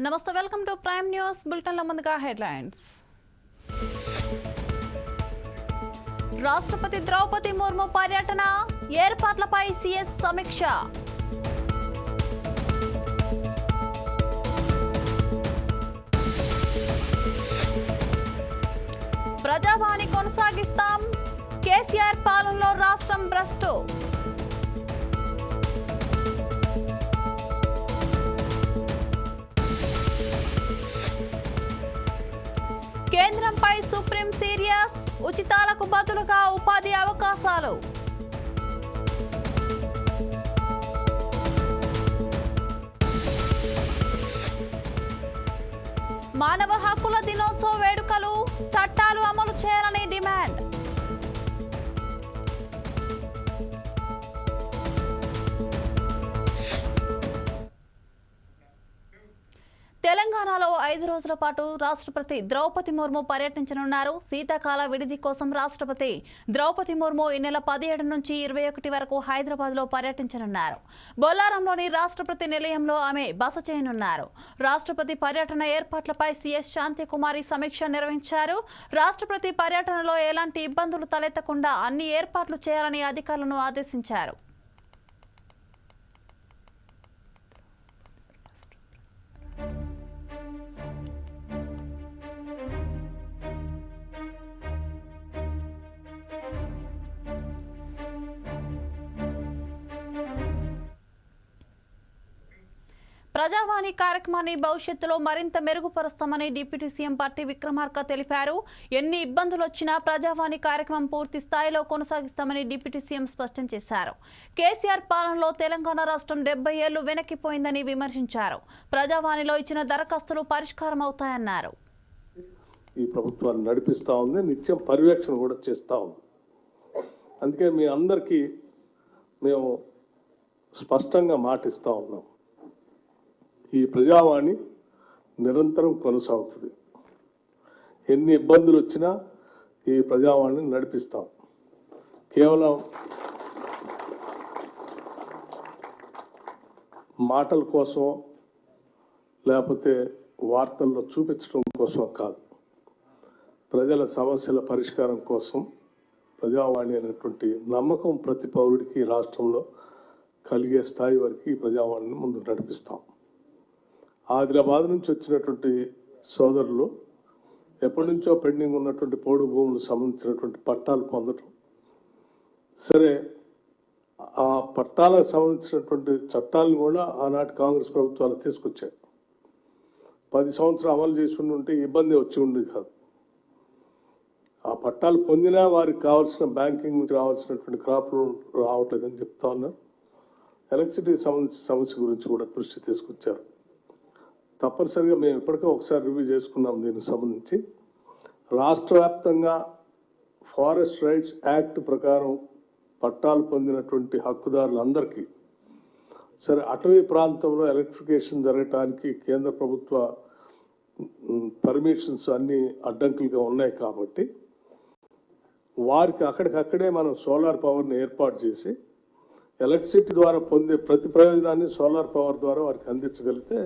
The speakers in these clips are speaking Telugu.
నమస్తే వెల్కమ్ టు ప్రైమ్ న్యూస్ బులెటిన్ల ముందుగా హెడ్లైన్స్. రాష్ట్రపతి ద్రౌపది ముర్ము పర్యటన ఏర్పాట్లపై సీఎస్ సమీక్ష. ప్రజావాణి కొనసాగిస్తాం కేసీఆర్ పాలనలో రాష్ట్రం భ్రష్టు. కేంద్రంపై సుప్రీం సీరియస్ ఉచితాలకు బదులుగా ఉపాధి అవకాశాలు. మానవ హక్కుల దినోత్సవ వేడుకలు చట్టాలు అమలు చేయాలని తెలంగాణలో ఐదు రోజుల పాటు రాష్ట్రపతి ద్రౌపది ముర్ము పర్యటించనున్నారు. శీతాకాల విడిది కోసం రాష్ట్రపతి ద్రౌపది ముర్ము ఈ నెల పదిహేడు నుంచి ఇరవై ఒకటి వరకు హైదరాబాద్లో పర్యటించనున్నారు. బొల్లారంలోని రాష్ట్రపతి నిలయంలో ఆమె బస చేయనున్నారు. రాష్ట్రపతి పర్యటన ఏర్పాట్లపై సీఎస్ శాంతికుమారి సమీక్ష నిర్వహించారు. రాష్ట్రపతి పర్యటనలో ఎలాంటి ఇబ్బందులు తలెత్తకుండా అన్ని ఏర్పాట్లు చేయాలని అధికారులను ఆదేశించారు. ప్రజావాణి కార్యక్రమాన్ని భవిష్యత్తులో మరింత మెరుగుపరుస్తామని డిప్యూటీ సీఎం పార్టీ విక్రమార్క తెలిపారు. ఎన్ని ఇబ్బందులు వచ్చినా ప్రజావాణి కార్యక్రమం పూర్తి స్థాయిలో కొనసాగిస్తామని డిప్యూటీ సీఎం స్పష్టం చేశారు. కేసీఆర్ పాలనలో తెలంగాణ రాష్ట్రం డెబ్బై ఏళ్ళు వెనక్కిపోయిందని విమర్శించారు. ప్రజావాణిలో ఇచ్చిన దరఖాస్తులు పరిష్కారం అవుతాయన్నారు ఈ ప్రభుత్వాన్ని నడిపిస్తూ ఉంది. నిత్యం పర్యవేక్షణ కూడా చేస్తూ ఉంది. అందుకే మీ అందరికీ మేము స్పష్టంగా మాటిస్తూ ఉన్నాం. ఈ ప్రజావాణి నిరంతరం కొనసాగుతుంది. ఎన్ని ఇబ్బందులు వచ్చినా ఈ ప్రజావాణిని నడిపిస్తాం. కేవలం మాటల కోసం లేకపోతే వార్తల్లో చూపించడం కోసం కాదు. ప్రజల సమస్యల పరిష్కారం కోసం ప్రజావాణి అనేటువంటి నమ్మకం ప్రతి పౌరుడికి ఈ రాష్ట్రంలో కలిగే స్థాయి వరకు ఈ ప్రజావాణిని ముందుకు నడిపిస్తాం. ఆదిలాబాద్ నుంచి వచ్చినటువంటి సోదరులు ఎప్పటి నుంచో పెండింగ్ ఉన్నటువంటి పోడు భూములకు సంబంధించినటువంటి పట్టాలు పొందటం. సరే ఆ పట్టాలకు సంబంధించినటువంటి చట్టాలను కూడా ఆనాటి కాంగ్రెస్ ప్రభుత్వాలు తీసుకొచ్చాయి. పది సంవత్సరాలు అమలు చేసి ఉండి ఉంటే ఇబ్బంది వచ్చి ఉండేది కాదు. ఆ పట్టాలు పొందినా వారికి కావాల్సిన బ్యాంకింగ్ నుంచి రావాల్సినటువంటి క్రాప్ లోన్ రావట్లేదని చెప్తా ఉన్నారు. ఎలక్ట్రిసిటీ సంబంధించిన సమస్య గురించి కూడా దృష్టి తీసుకొచ్చారు. తప్పనిసరిగా మేము ఇప్పటికే ఒకసారి రివ్యూ చేసుకున్నాం దీనికి సంబంధించి. రాష్ట్ర వ్యాప్తంగా ఫారెస్ట్ రైట్స్ యాక్ట్ ప్రకారం పట్టాలు పొందినటువంటి హక్కుదారులందరికీ సరే అటవీ ప్రాంతంలో ఎలక్ట్రిఫికేషన్ జరగటానికి కేంద్ర ప్రభుత్వ పర్మిషన్స్ అన్ని అడ్డంకులుగా ఉన్నాయి కాబట్టి వారికి అక్కడికక్కడే మనం సోలార్ పవర్ని ఏర్పాటు చేసి ఎలక్ట్రిసిటీ ద్వారా పొందే ప్రతి ప్రయోజనాన్ని సోలార్ పవర్ ద్వారా వారికి అందించగలిగితే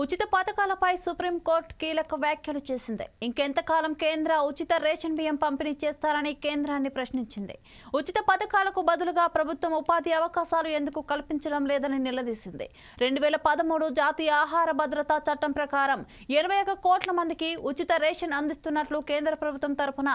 ఉచిత పథకాలపై సుప్రీంకోర్టు కీలక వ్యాఖ్యలు చేసింది. ఇంకెంతకాలం కేంద్ర ఉచిత రేషన్ బియ్యం పంపిణీ చేస్తారని కేంద్రాన్ని ప్రశ్నించింది. ఉచిత పథకాలకు బదులుగా ప్రభుత్వం ఉపాధి అవకాశాలు ఎందుకు కల్పించడం లేదని నిలదీసింది. రెండు వేల పదమూడు జాతీయ ఆహార భద్రతా చట్టం ప్రకారం ఎనభై ఒక కోట్ల మందికి ఉచిత రేషన్ అందిస్తున్నట్లు కేంద్ర ప్రభుత్వం తరపున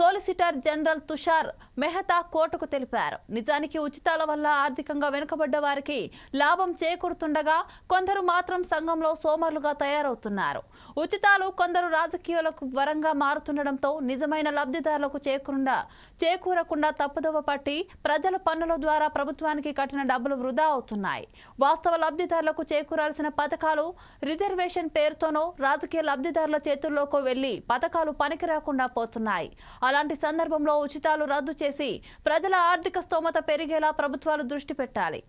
సోలిసిటర్ జనరల్ తుషార్ మెహతా కోర్టుకు తెలిపారు. నిజానికి ఉచితాల వల్ల ఆర్థికంగా వెనుకబడ్డ వారికి లాభం చేకూరుతుండగా కొందరు మాత్రం సంఘంలో సోమరులుగా తయారవుతున్నారు. ఉచితాలు కొందరు రాజకీయాలకు వరంగా మారుతుండటంతో నిజమైన లబ్ధిదారులకు చేకూరకుండా చేకూరకుండా తప్పుదవ పట్టి ప్రజల పన్నుల ద్వారా ప్రభుత్వానికి కట్టిన డబ్బులు వృధా అవుతున్నాయి. వాస్తవ లబ్ధిదారులకు చేకూరాల్సిన పథకాలు రిజర్వేషన్ పేరుతోనో రాజకీయ లబ్ధిదారుల చేతుల్లోకి వెళ్ళి పథకాలు పనికి రాకుండా పోతున్నాయి. అలాంటి సందర్భంలో ఉచితాలు రద్దు చేసి ప్రజల ఆర్థిక స్తోమత పెరిగేలా ప్రభుత్వాలు దృష్టి పెట్టాలి.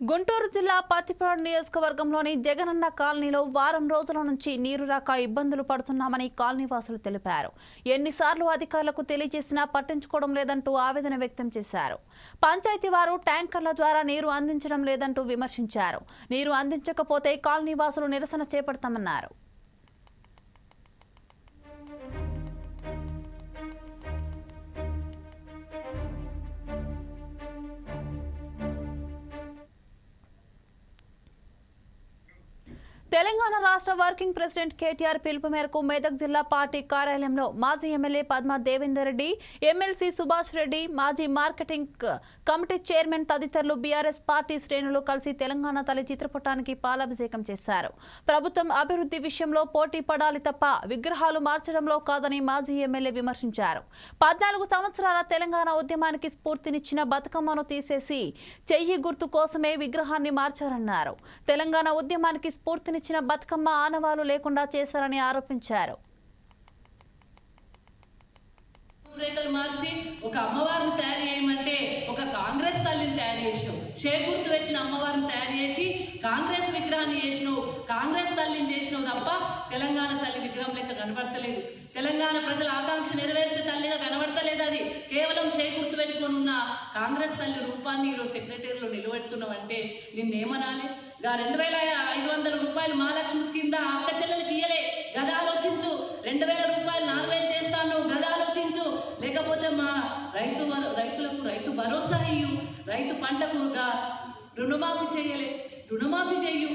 గుంటూరు జిల్లా పత్తిపాడు నియోజకవర్గంలోని జగనన్న కాలనీలో వారం రోజుల నుంచి నీరు రాక ఇబ్బందులు పడుతున్నామని కాలనీవాసులు తెలిపారు. ఎన్నిసార్లు అధికారులకు తెలియజేసినా పట్టించుకోవడం లేదంటూ ఆవేదన వ్యక్తం చేశారు. పంచాయతీ వారు ట్యాంకర్ల ద్వారా నీరు అందించడం లేదంటూ విమర్శించారు. నీరు అందించకపోతే కాలనీవాసులు నిరసన చేపడతామన్నారు. తెలంగాణ రాష్ట్ర వర్కింగ్ ప్రెసిడెంట్ కేటీఆర్ పిలుపు మేరకు మెదక్ జిల్లా పార్టీ కార్యాలయంలో మాజీ ఎమ్మెల్యే పద్మ దేవేందర్ రెడ్డి ఎమ్మెల్సీ సుభాష్ రెడ్డి మాజీ మార్కెటింగ్ కమిటీ చైర్మన్ తదితరులు బీఆర్ఎస్ పార్టీ శ్రేణులు కలిసి తెలంగాణ తల్లి చిత్రపటానికి పాలాభిషేకం చేశారు. ప్రభుత్వం అభివృద్ధి విషయంలో పోటీ పడాలి తప్ప విగ్రహాలు మార్చడంలో కాదని మాజీ ఎమ్మెల్యే విమర్శించారు. పద్నాలుగు సంవత్సరాల తెలంగాణ ఉద్యమానికి స్ఫూర్తినిచ్చిన బతుకమ్మను తీసేసి చెయ్యి గుర్తు కోసమే విగ్రహాన్ని మార్చారన్నారు. తెలంగాణ ఉద్యమానికి స్ఫూర్తినిచ్చిన బతుకమ్మ ఆనవాలు లేకుండా చేశారని ఆరోపించారు. రూపురేఖలు మార్చి ఒక అమ్మవారిని తయారు చేయమంటే ఒక కాంగ్రెస్ తల్లిని తయారు చేసినావు. చేకూర్తు పెట్టిన అమ్మవారిని తయారు చేసి కాంగ్రెస్ విగ్రహాన్ని చేసినావు. కాంగ్రెస్ తల్లిని చేసినావు తప్ప తెలంగాణ తల్లి విగ్రహం లెక్క కనబడతలేదు. తెలంగాణ ప్రజల ఆకాంక్ష నెరవేర్చే తల్లిగా కనబడతలేదు అది. కేవలం చేకూర్తి పెట్టుకొని ఉన్న కాంగ్రెస్ తల్లి రూపాన్ని ఈరోజు సెక్రటరీలో నిలబెడుతున్నావంటే నిన్నేమనాలి? గా రెండు వేల ఐదు వందల రూపాయలు మహాలక్ష్మి కింద అక్క చెల్లెలకి ఇయ్యలే గద ఆలోచించు. రెండు వేల రూపాయలు నాలుగు వేలు చేస్తాను. గద ఆలోచించు. లేకపోతే మా రైతు వర- రైతులకు రైతు భరోసా ఇయ్యు. రైతు పంటకు రుణమాఫీ చేయలే. రుణమాఫీ చేయు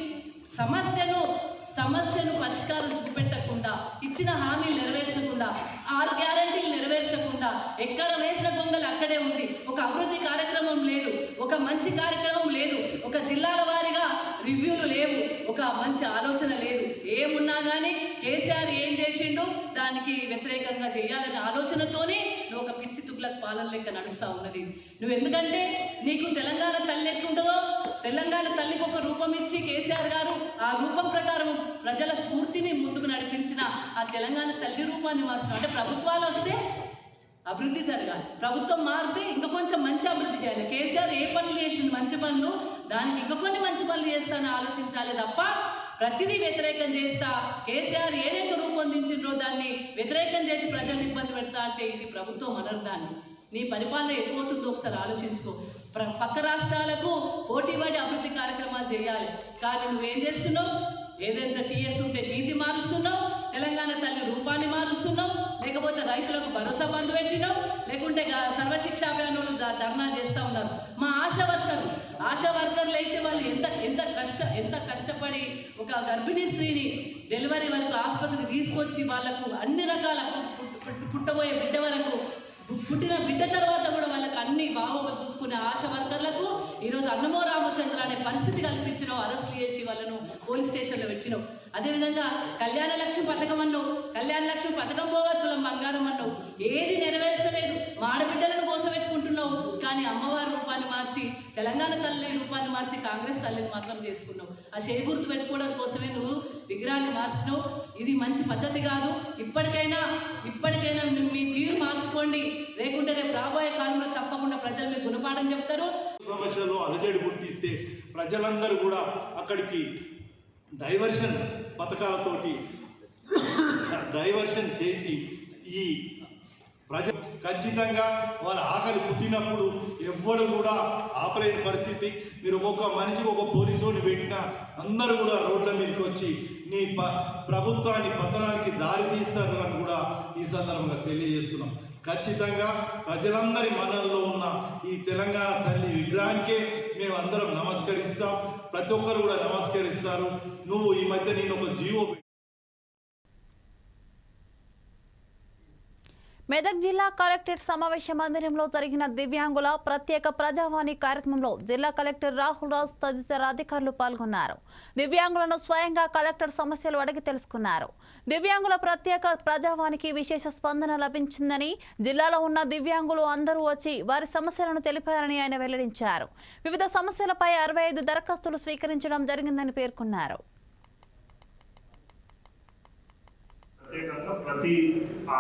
సమస్యను సమస్యను పరిష్కారం చూపెట్టకుండా ఇచ్చిన హామీలు నెరవేర్చకుండా ఆరు గ్యారంటీలు నెరవేర్చకుండా ఎక్కడ వేసిన దొంగలు అక్కడే ఉంది. ఒక అభివృద్ధి కార్యక్రమం లేదు. ఒక మంచి కార్యక్రమం లేదు. ఒక జిల్లాల వారీగా రివ్యూలు లేవు. ఒక మంచి ఆలోచన లేదు. ఏమున్నా కానీ కేసీఆర్ ఏం చేసిండు దానికి వ్యతిరేకంగా చేయాలనే ఆలోచనతోనే నువ్వు ఒక పిచ్చి తుగ్లకు పాలన లెక్క నడుస్తూ ఉన్నది. నువ్వు ఎందుకంటే నీకు తెలంగాణ తల్లి ఎట్లుంటుందో తెలంగాణ తల్లికి ఒక రూపం ఇచ్చి కేసీఆర్ గారు ఆ రూపం ప్రకారం ప్రజల స్ఫూర్తిని ముందుకు నడిపించిన ఆ తెలంగాణ తల్లి రూపాన్ని మార్చిన అంటే ప్రభుత్వాలు వస్తే అభివృద్ధి జరగాలి. ప్రభుత్వం మారితే ఇంకా కొంచెం మంచి అభివృద్ధి చేయాలి. కేసీఆర్ ఏ పనులు చేసింది మంచి పనులు దానికి ఇంకా కొన్ని మంచి పనులు చేస్తానని ఆలోచించాలి తప్ప ప్రతిదీ వ్యతిరేకం చేస్తా. కేసీఆర్ ఏదైతే రూపొందించిండ్రో దాన్ని వ్యతిరేకం చేసి ప్రజల్ని ఇబ్బంది పెడతా అంటే ఇది ప్రభుత్వం అనర్దాన్ని నీ పరిపాలన ఎక్కువవుతుందో ఒకసారి ఆలోచించుకో. ప్ర పక్క రాష్ట్రాలకు పోటీపడి అభివృద్ధి కార్యక్రమాలు చేయాలి. కానీ నువ్వేం చేస్తున్నావు? ఏదైతే టీఎస్ ఉంటే టీజీ మారుస్తున్నావు తెలంగాణ తల్లి రూపాన్ని మారుస్తున్నావు లేకపోతే రైతులకు భరోసా బంధు పెట్టినావు లేకుంటే సర్వశిక్షా సర్వశిక్ష అభియానులు ధర్నాలు చేస్తూ ఉన్నారు. మా ఆశ వర్కర్లు. ఆశా వర్కర్లు అయితే వాళ్ళు ఎంత ఎంత కష్ట ఎంత కష్టపడి ఒక గర్భిణీ స్త్రీని డెలివరీ వరకు ఆసుపత్రికి తీసుకొచ్చి వాళ్ళకు అన్ని రకాల పుట్టబోయే బిడ్డ వరకు పుట్టిన బిడ్డ తర్వాత కూడా వాళ్ళకి అన్ని బాగోగా చూసుకునే ఆశ వర్కర్లకు ఈరోజు అన్నమో రామచంద్ర అనే పరిస్థితి కల్పించడం అరెస్ట్ చేసి వాళ్ళను పోలీస్ స్టేషన్లో పెట్టినాం అదేవిధంగా కళ్యాణ లక్ష్మి పథకం అన్నావు కళ్యాణ లక్ష్మి పథకం పోగా తులం బంగారం అన్నావు. ఏది నెరవేర్చలేదు. మాడబిడ్డలను కోసం కోసపెట్టుకుంటున్నావు కానీ అమ్మవారి రూపాన్ని మార్చి తెలంగాణ తల్లి రూపాన్ని మార్చి కాంగ్రెస్ తల్లిని మాత్రం చేసుకున్నావు ఆ చేయి గుర్తు పెట్టుకోవడం కోసమే నువ్వు విగ్రహాన్ని మార్చినావు. ఇది మంచి పద్ధతి కాదు. ఇప్పటికైనా ఇప్పటికైనా మీ- తీరు మార్చుకోండి. లేకుంటే రేపు రాబోయే కాలంలో తప్పకుండా ప్రజలు మీకు గుణపాఠం చెప్తారు. సమస్యలో అలజడి పుట్టిస్తే ప్రజలందరూ కూడా అక్కడికి డైవర్షన్ పథకాలతోటి డైవర్షన్ చేసి ఈ ప్రజ ఖచ్చితంగా వాళ్ళ ఆకలి పుట్టినప్పుడు ఎవ్వడు కూడా ఆపలేని పరిస్థితి. మీరు ఒక్కొక్క మనిషికి ఒక పోలీసుని పెట్టినా అందరూ కూడా రోడ్ల మీదకి వచ్చి నీ ప ప్రభుత్వాన్ని పతనానికి దారి తీస్తారు అని కూడా ఈ సందర్భంగా తెలియజేస్తున్నాం. ఖచ్చితంగా ప్రజలందరి మనల్లో ఉన్న ఈ తెలంగాణ తల్లి విగ్రహానికే మేము అందరం నమస్కరిస్తాం. ప్రతి ఒక్కరు కూడా నమస్కరిస్తారు. నువ్వు ఈ మధ్య నేను ఒక జీవో మెదక్ జిల్లా కలెక్టరేట్ సమావేశ మందిరంలో జరిగిన దివ్యాంగుల ప్రత్యేక ప్రజావాణి కార్యక్రమంలో జిల్లా కలెక్టర్ రాహుల్ రాజ్ తదితర అధికారులు పాల్గొన్నారు. దివ్యాంగులను స్వయంగా కలెక్టర్ సమస్యలు అడిగి తెలుసుకున్నారు. దివ్యాంగుల ప్రత్యేక ప్రజావానికి విశేష స్పందన లభించిందని జిల్లాలో ఉన్న దివ్యాంగులు అందరూ వచ్చి వారి సమస్యలను తెలిపారని ఆయన వెల్లడించారు. వివిధ సమస్యలపై అరవై ఐదు దరఖాస్తులు స్వీకరించడం జరిగిందని పేర్కొన్నారు. ప్రత్యేకంగా ప్రతి ఆ,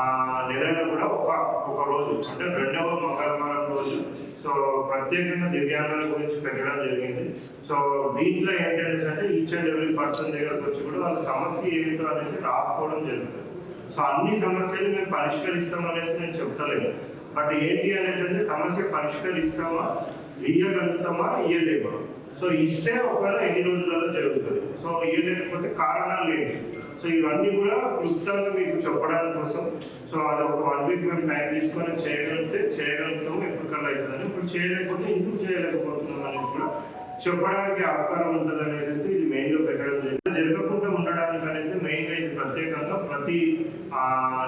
నెలలో కూడా ఒక ఒక రోజు అంటే రెండవ మంగళవారం రోజు. సో ప్రత్యేకంగా దివ్యాంగుల గురించి పెట్టడం జరిగింది. సో దీంట్లో ఏంటంటే అంటే ఈచ్ అండ్ ఎవ్రీ పర్సన్ దగ్గరకు వచ్చి కూడా వాళ్ళ సమస్య ఏంటో అనేసి రాసుకోవడం జరుగుతుంది. సో అన్ని సమస్యలు మేము పరిష్కరిస్తాం అనేసి నేను చెప్తలేను. బట్ ఏంటి అనేది అంటే సమస్య పరిష్కరిస్తామా ఇయ్యగలుగుతామా ఇయ్యలేమా? సో ఇస్తే ఒకవేళ ఎన్ని రోజులలో జరుగుతుంది. సో ఏదైతే కారణాలు ఏంటి సో ఇవన్నీ కూడా క్లుప్తంగా మీకు చెప్పడానికి కోసం. సో అది ఒక వన్ వీక్ మేము టైం తీసుకొని చేయగలిగితే చేయగలుగుతాము ఎప్పటికల్లా అవుతుందని ఇప్పుడు చేయలేకపోతే ఎందుకు చేయలేకపోతున్నాం అనేది కూడా చెప్పడానికి ఆస్కారం ఉంటుంది అనేసి ఇది మెయిన్గా పెట్టడం జరిగింది. జరగకుండా ఉండడానికి అనేసి మెయిన్గా ఇది ప్రత్యేకంగా ప్రతి ఆ,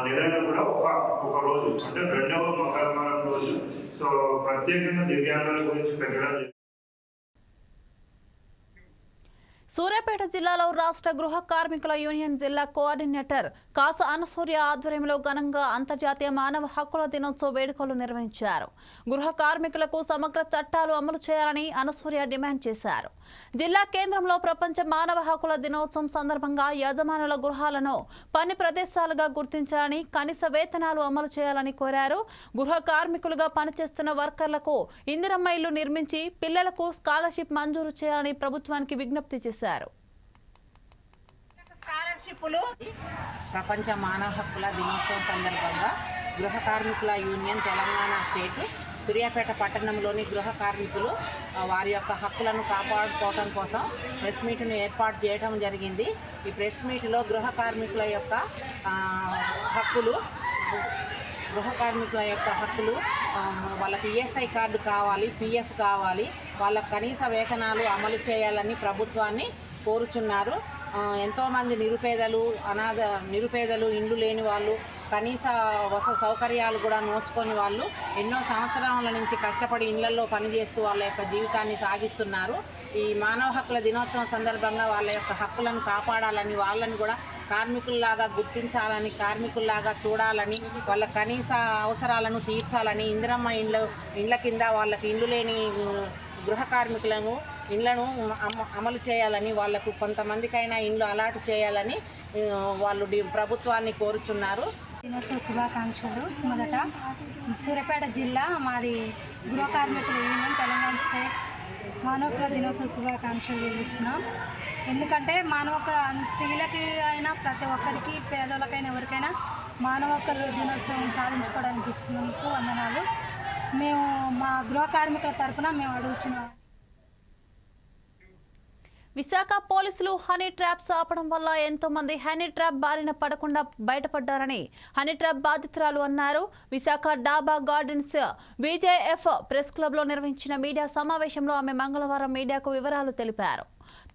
నెలలో కూడా ఒక ఒక రోజు అంటే రెండవ మంగళవారం రోజు. సో ప్రత్యేకంగా దివ్యాంగాల గురించి పెట్టడం జరిగింది సూర్యాపేట జిల్లాలో రాష్ట్ర గృహ కార్మికుల యూనియన్ జిల్లా కోఆర్డినేటర్ కాస అనసూర్య ఆధ్వర్యంలో ఘనంగా అంతర్జాతీయ మానవ హక్కుల దినోత్సవ వేడుకలు నిర్వహించారు. గృహ కార్మికులకు సమగ్ర చట్టాలు అమలు చేయాలని అనసూర్య డిమాండ్ చేశారు. జిల్లా కేంద్రంలో ప్రపంచ మానవ హక్కుల దినోత్సవం సందర్భంగా యజమానుల గృహాలను పని ప్రదేశాలుగా గుర్తించాలని కనీస వేతనాలు అమలు చేయాలని కోరారు. గృహ కార్మికులుగా పనిచేస్తున్న వర్కర్లకు ఇందిరమ్మ ఇల్లు నిర్మించి పిల్లలకు స్కాలర్షిప్ మంజూరు చేయాలని ప్రభుత్వానికి విజ్ఞప్తి చేశారు. స్కాలర్షిప్లు ప్రపంచ మానవ హక్కుల దినోత్సవం సందర్భంగా గృహ కార్మికుల యూనియన్ తెలంగాణ స్టేట్ సూర్యాపేట పట్టణంలోని గృహ కార్మికులు వారి యొక్క హక్కులను కాపాడుకోవటం కోసం ప్రెస్ మీట్ను ఏర్పాటు చేయడం జరిగింది. ఈ ప్రెస్ మీట్లో గృహ కార్మికుల యొక్క హక్కులు గృహ కార్మికుల యొక్క హక్కులు వాళ్ళకి ఈఎస్ఐ కార్డు కావాలి పిఎఫ్ కావాలి వాళ్ళ కనీస వేతనాలు అమలు చేయాలని ప్రభుత్వాన్ని కోరుచున్నారు. ఎంతోమంది నిరుపేదలు అనాథ నిరుపేదలు ఇండ్లు లేని వాళ్ళు కనీస వస సౌకర్యాలు కూడా నోచుకొని వాళ్ళు ఎన్నో సంవత్సరాల నుంచి కష్టపడి ఇళ్ళలో పనిచేస్తూ వాళ్ళ యొక్క జీవితాన్ని సాగిస్తున్నారు. ఈ మానవ హక్కుల దినోత్సవం సందర్భంగా వాళ్ళ యొక్క హక్కులను కాపాడాలని వాళ్ళని కూడా కార్మికుల్లాగా గుర్తించాలని కార్మికుల్లాగా చూడాలని వాళ్ళ కనీస అవసరాలను తీర్చాలని ఇందిరమ్మ ఇండ్ల ఇండ్ల కింద వాళ్ళకి ఇండ్లు లేని గృహ కార్మికులను ఇండ్లను అమలు చేయాలని వాళ్ళకు కొంతమందికైనా ఇండ్లు అలాట్ చేయాలని వాళ్ళు ప్రభుత్వాన్ని కోరుచున్నారు. దినోత్సవ శుభాకాంక్షలు. మొదట సూర్యాపేట జిల్లా మాది గృహ కార్మికుల యూనియన్ తెలంగాణ స్టేట్. మానవ దినోత్సవ శుభాకాంక్షలు. తెలుస్తున్నాం ఎందుకంటే మానవ స్త్రీలకి అయినా ప్రతి ఒక్కరికి పేదలకైనా ఎవరికైనా మానవ దినోత్సవం సాధించుకోవడానికి ఇస్తున్నందుకు వందనాలు. మేము మా గృహ కార్మికుల తరఫున మేము అడుగుతున్నాం విశాఖ పోలీసులు హనీ ట్రాప్స్ ఆపడం వల్ల ఎంతో మంది హనీ ట్రాప్ బారిన పడకుండా బయటపడ్డారని హనీ ట్రాప్ బాధితురాలు అన్నారు. విశాఖ డాబా గార్డెన్స్ విజేఎఫ్ ప్రెస్ క్లబ్లో నిర్వహించిన మీడియా సమావేశంలో ఆమె మంగళవారం మీడియాకు వివరాలు తెలిపారు.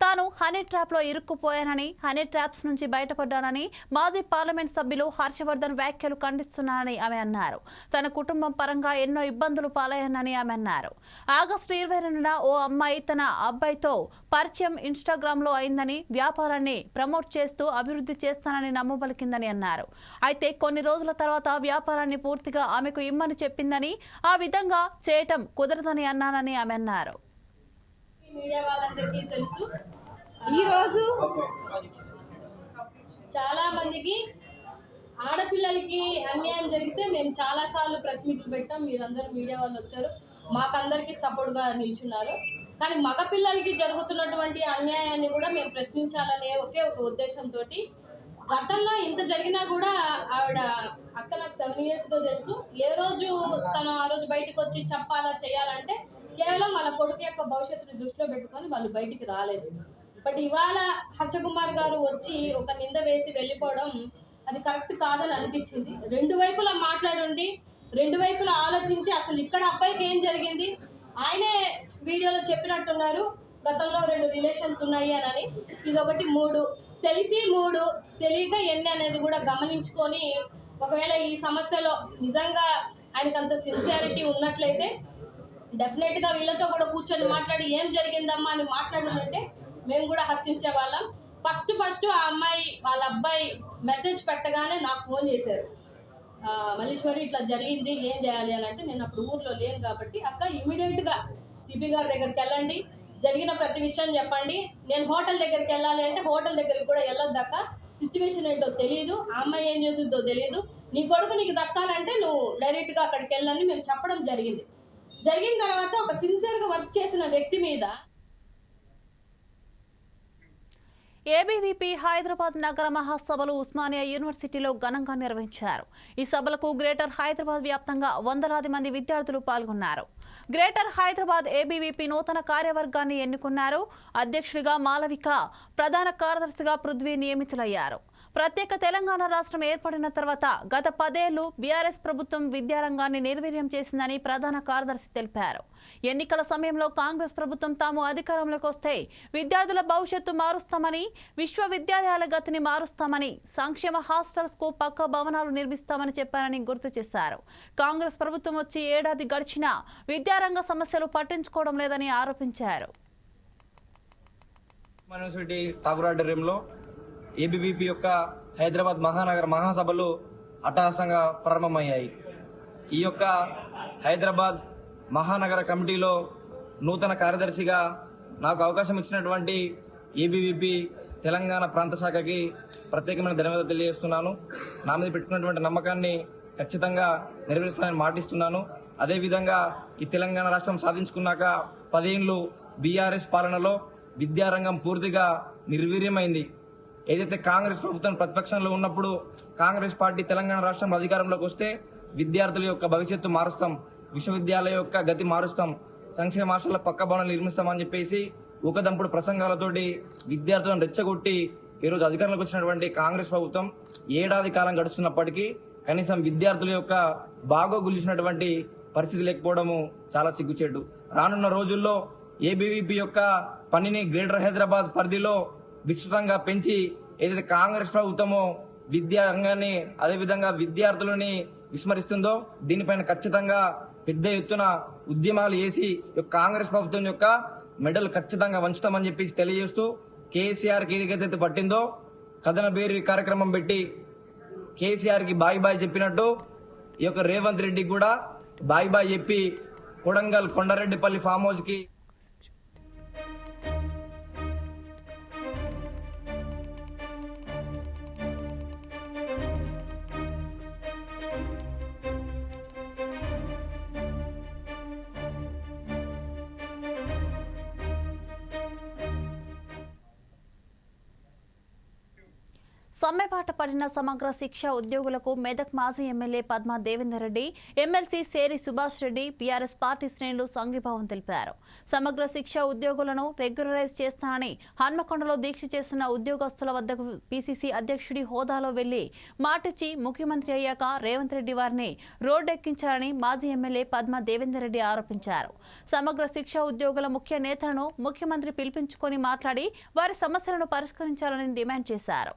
తాను హనీ ట్రాప్లో ఇరుక్కుపోయానని హనీ ట్రాప్స్ నుంచి బయటపడ్డానని మాజీ పార్లమెంట్ సభ్యులు హర్షవర్ధన్ వ్యాఖ్యలు ఖండిస్తున్నానని ఆమె అన్నారు. తన కుటుంబం పరంగా ఎన్నో ఇబ్బందులు పాలయ్యానని ఆమె అన్నారు. ఆగస్టు ఇరవై రెండున ఓ అమ్మాయి తన అబ్బాయితో పరిచయం ఇన్స్టాగ్రామ్లో అయిందని వ్యాపారాన్ని ప్రమోట్ చేస్తూ అభివృద్ధి చేస్తానని నమ్మబలికిందని అన్నారు. అయితే కొన్ని రోజుల తర్వాత వ్యాపారాన్ని పూర్తిగా ఆమెకు ఇమ్మని చెప్పిందని ఆ విధంగా చేయటం కుదరదని అన్నానని ఆమె అన్నారు. మీడియా వాళ్ళందరికీ తెలుసు. ఈరోజు చాలా మందికి ఆడపిల్లలకి అన్యాయం జరిగితే మేము చాలా సార్లు ప్రెస్ మీట్లు పెట్టాం. మీరందరూ మీడియా వాళ్ళు వచ్చారు. మాకందరికి సపోర్ట్గా నిల్చున్నారు. కానీ మగ పిల్లలకి జరుగుతున్నటువంటి అన్యాయాన్ని కూడా మేము ప్రశ్నించాలనే ఒకే ఒక ఉద్దేశంతో గతంలో ఇంత జరిగినా కూడా ఆవిడ అక్క నాకు సెవెన్ ఇయర్స్గా తెలుసు. ఏ రోజు తను ఆ రోజు బయటకు వచ్చి చెప్పాలా చేయాలంటే కేవలం వాళ్ళ కొడుకు యొక్క భవిష్యత్తుని దృష్టిలో పెట్టుకొని వాళ్ళు బయటికి రాలేదు. బట్ ఇవాళ హర్షకుమార్ గారు వచ్చి ఒక నింద వేసి వెళ్ళిపోవడం అది కరెక్ట్ కాదని అనిపించింది. రెండు వైపులా మాట్లాడుండి రెండు వైపులా ఆలోచించి అసలు ఇక్కడ అబ్బాయికి ఏం జరిగింది? ఆయనే వీడియోలో చెప్పినట్టున్నారు గతంలో రెండు రిలేషన్స్ ఉన్నాయి అని ఇది ఒకటి మూడు. తెలిసి మూడు తెలియక ఎన్ని అనేది కూడా గమనించుకొని ఒకవేళ ఈ సమస్యలో నిజంగా ఆయనకు అంత సిన్సియారిటీ ఉన్నట్లయితే డెఫినెట్గా వీళ్ళతో కూడా కూర్చొని మాట్లాడి ఏం జరిగిందమ్మా అని మాట్లాడుతుంటే మేము కూడా హర్షించే వాళ్ళం. ఫస్ట్ ఫస్ట్ ఆ అమ్మాయి వాళ్ళ అబ్బాయి మెసేజ్ పెట్టగానే నాకు ఫోన్ చేశారు. మల్లీశ్వరి ఇట్లా జరిగింది ఏం చేయాలి అని అంటే నేను అప్పుడు ఊర్లో లేను కాబట్టి అక్క ఇమీడియట్గా సిపి గారి దగ్గరికి వెళ్ళండి. జరిగిన ప్రతి విషయం చెప్పండి. నేను హోటల్ దగ్గరికి వెళ్ళాలి అంటే హోటల్ దగ్గరికి కూడా వెళ్ళొద్దు అక్క. సిచ్యువేషన్ ఏంటో తెలియదు ఆ అమ్మాయి ఏం చేస్తుందో తెలియదు నీ కొడుకు నీకు దక్కాలంటే నువ్వు డైరెక్ట్గా అక్కడికి వెళ్ళని మేము చెప్పడం జరిగింది. జరిగిన తర్వాత ఒక సిన్సియర్గా వర్క్ చేసిన వ్యక్తి మీద ఏబీవీపీ హైదరాబాద్ నగర మహాసభలు ఉస్మానియా యూనివర్సిటీలో ఘనంగా నిర్వహించారు. ఈ సభలకు గ్రేటర్ హైదరాబాద్ వ్యాప్తంగా వందలాది మంది విద్యార్థులు పాల్గొన్నారు. గ్రేటర్ హైదరాబాద్ ఏబీవీపీ నూతన కార్యవర్గాన్ని ఎన్నుకున్నారు. అధ్యక్షుడిగా మాలవిక ప్రధాన కార్యదర్శిగా పృథ్వీ నియమితులయ్యారు. ప్రత్యేక తెలంగాణ రాష్ట్రం ఏర్పడిన తర్వాత గత పదేళ్ళు బీఆర్ఎస్ ప్రభుత్వం విద్యారంగాన్ని నిర్వీర్యం చేసిందని ప్రధాన కార్యదర్శి తెలిపారు. ఎన్నికల సమయంలో కాంగ్రెస్ ప్రభుత్వం తాము అధికారంలోకి వస్తే విద్యార్థుల భవిష్యత్తు మారుస్తామని విశ్వవిద్యాలయాల గతిని మారుస్తామని సంక్షేమ హాస్టల్స్కు పక్క భవనాలు నిర్మిస్తామని చెప్పారని గుర్తు చేశారు. కాంగ్రెస్ ప్రభుత్వం వచ్చి ఏడాది గడిచినా విద్యారంగ సమస్యలు పట్టించుకోవడం లేదని ఆరోపించారు. యూనివర్సిటీ ఠాగూర్ ఆడిటోరియంలో ఏబీవీపీ యొక్క హైదరాబాద్ మహానగర మహాసభలు అట్టహాసంగా ప్రారంభమయ్యాయి. ఈ యొక్క హైదరాబాద్ మహానగర కమిటీలో నూతన కార్యదర్శిగా నాకు అవకాశం ఇచ్చినటువంటి ఏబీవీపీ తెలంగాణ ప్రాంత శాఖకి ప్రత్యేకమైన ధన్యవాదాలు తెలియజేస్తున్నాను. నా మీద పెట్టుకున్నటువంటి నమ్మకాన్ని ఖచ్చితంగా నెరవేరుస్తానని మాటిస్తున్నాను. అదేవిధంగా ఈ తెలంగాణ రాష్ట్రం సాధించుకున్నాక పదేళ్ళు బీఆర్ఎస్ పాలనలో విద్యారంగం పూర్తిగా నిర్వీర్యమైంది. ఏదైతే కాంగ్రెస్ ప్రభుత్వం ప్రతిపక్షంలో ఉన్నప్పుడు కాంగ్రెస్ పార్టీ తెలంగాణ రాష్ట్రం అధికారంలోకి వస్తే విద్యార్థుల యొక్క భవిష్యత్తు మారుస్తాం విశ్వవిద్యాలయ యొక్క గతి మారుస్తాం సంక్షేమ ఆశల పక్క భవనాలు నిర్మిస్తామని చెప్పేసి ఊకదంపుడు ప్రసంగాలతోటి విద్యార్థులను రెచ్చగొట్టి ఈరోజు అధికారంలోకి వచ్చినటువంటి కాంగ్రెస్ ప్రభుత్వం ఏడాది కాలం గడుస్తున్నప్పటికీ కనీసం విద్యార్థుల యొక్క బాగోగులిసినటువంటి పరిస్థితి లేకపోవడము చాలా సిగ్గుచేటు. రానున్న రోజుల్లో ఏబీవీపీ యొక్క పనిని గ్రేటర్ హైదరాబాద్ పరిధిలో విస్తృతంగా పెంచి ఏదైతే కాంగ్రెస్ ప్రభుత్వమో విద్యా రంగాన్ని అదేవిధంగా విద్యార్థులని విస్మరిస్తుందో దీనిపైన ఖచ్చితంగా పెద్ద ఎత్తున ఉద్యమాలు చేసి ఈ యొక్క కాంగ్రెస్ ప్రభుత్వం యొక్క మెడల్ ఖచ్చితంగా వంచుతామని చెప్పేసి తెలియజేస్తూ కేసీఆర్కి ఏదైతే పట్టిందో కథన బేరి కార్యక్రమం పెట్టి కేసీఆర్కి బాయ్ బాయ్ చెప్పినట్టు ఈ యొక్క రేవంత్ రెడ్డికి కూడా బాయ్ బాయ్ చెప్పి కొడంగల్ కొండారెడ్డిపల్లి ఫామ్ హౌస్కి సమ్మెబాట పడిన సమగ్ర శిక్ష ఉద్యోగులకు మెదక్ మాజీ ఎమ్మెల్యే పద్మా దేవేందర్ రెడ్డి ఎమ్మెల్సీ సేరి సుభాష్ రెడ్డి బీఆర్ఎస్ పార్టీ శ్రేణులు సంఘీభావం తెలిపారు. సమగ్ర శిక్ష ఉద్యోగులను రెగ్యులరైజ్ చేస్తానని హన్మకొండలో దీక్ష చేస్తున్న ఉద్యోగస్తుల వద్దకు పీసీసీ అధ్యక్షుడి హోదాలో వెళ్ళి మాటిచ్చి ముఖ్యమంత్రి అయ్యాక రేవంత్ రెడ్డి వారిని రోడ్డెక్కించారని మాజీ ఎమ్మెల్యే పద్మా దేవేందర్ రెడ్డి ఆరోపించారు. సమగ్ర శిక్ష ఉద్యోగుల ముఖ్య నేతలను ముఖ్యమంత్రి పిలిపించుకొని మాట్లాడి వారి సమస్యలను పరిష్కరించాలని డిమాండ్ చేశారు.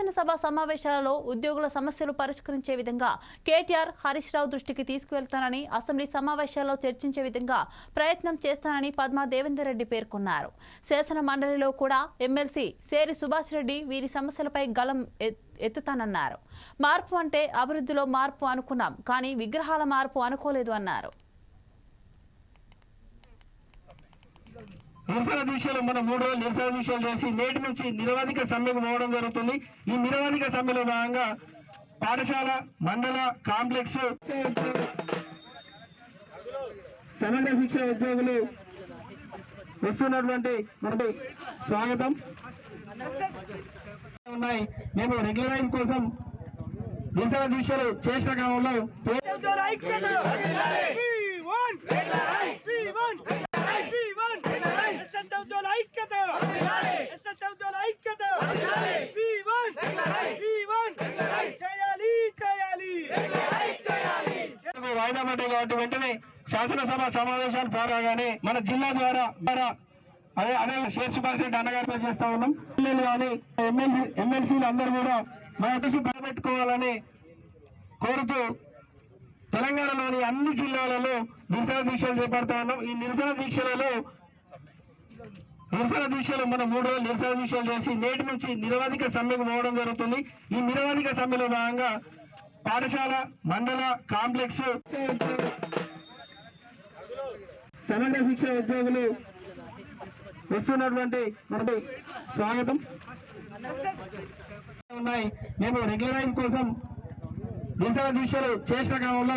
శాసనసభ సమావేశాలలో ఉద్యోగుల సమస్యలు పరిష్కరించే విధంగా కేటీఆర్ హరీష్ రావు దృష్టికి తీసుకువెళ్తానని అసెంబ్లీ సమావేశాల్లో చర్చించే విధంగా ప్రయత్నం చేస్తానని పద్మా దేవేందర్ రెడ్డి పేర్కొన్నారు. శాసన మండలిలో కూడా ఎమ్మెల్సీ సేరి సుభాష్ రెడ్డి వీరి సమస్యలపై గలం ఎత్తుతానన్నారు. మార్పు అంటే అభివృద్ధిలో మార్పు అనుకున్నాం కానీ విగ్రహాల మార్పు అనుకోలేదు అన్నారు. నిరసన దీక్షలు మన మూడు రోజులు నిరసన దీక్షలు చేసి నేటి నుంచి నిరవధిక సమ్మెకు పోవడం జరుగుతుంది. ఈ నిరవధిక సమ్మెలో భాగంగా పాఠశాల మండల కాంప్లెక్స్ సమగ్ర శిక్ష ఉద్యోగులు వస్తున్నటువంటి మనకి స్వాగతం. ఉన్నాయి. మేము రెగ్యులరైజ్ కోసం నిరసన దీక్షలు చేసిన క్రమంలో వాయిదా పడ్డాయి కాబట్టి వెంటనే శాసనసభ సమావేశాలు ప్రారంభంగానే మన జిల్లా ద్వారా ద్వారా అదే అదే షేర్ సుభాష్ రెడ్డి అన్నగారితో చేస్తా ఉన్నాం. ఎమ్మెల్యేలు కానీ ఎమ్మెల్సీ ఎమ్మెల్సీలు అందరూ కూడా మన దృష్టి పెట్టుకోవాలని కోరుతూ తెలంగాణలోని అన్ని జిల్లాలలో నిరసన దీక్షలు చేపడతా ఉన్నాం. ఈ నిరసన దీక్షలలో నిరసన దీక్షలు మనం మూడు రోజులు నిరసన దీక్షలు చేసి నేటి నుంచి నిరవధిక సమ్మెకు పోవడం జరుగుతుంది. ఈ నిరవధిక సమ్మెలో భాగంగా పాఠశాల మండల కాంప్లెక్స్ సమగ్ర శిక్ష ఉద్యోగులు వస్తున్నటువంటి మనకి స్వాగతం. ఉన్నాయి. మేము రెగ్యులరైజ్ కోసం నిరసన దీక్షలు చేసిన క్రమంలో